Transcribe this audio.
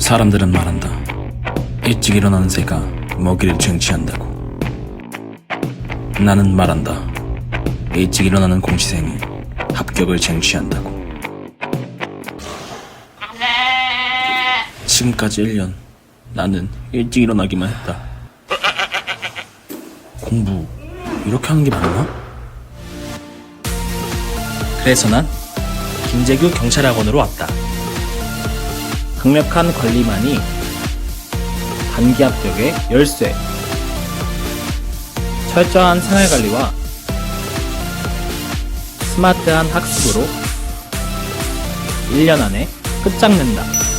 사람들은 말한다. 일찍 일어나는 새가 먹이를 쟁취한다고. 나는 말한다. 일찍 일어나는 공시생이 합격을 쟁취한다고. 지금까지 1년 나는 일찍 일어나기만 했다. 공부 이렇게 하는 게 맞나? 그래서 난 김재규 경찰학원으로 왔다. 강력한 관리만이 단기 합격의 열쇠. 철저한 생활 관리와 스마트한 학습으로 1년 안에 끝장낸다.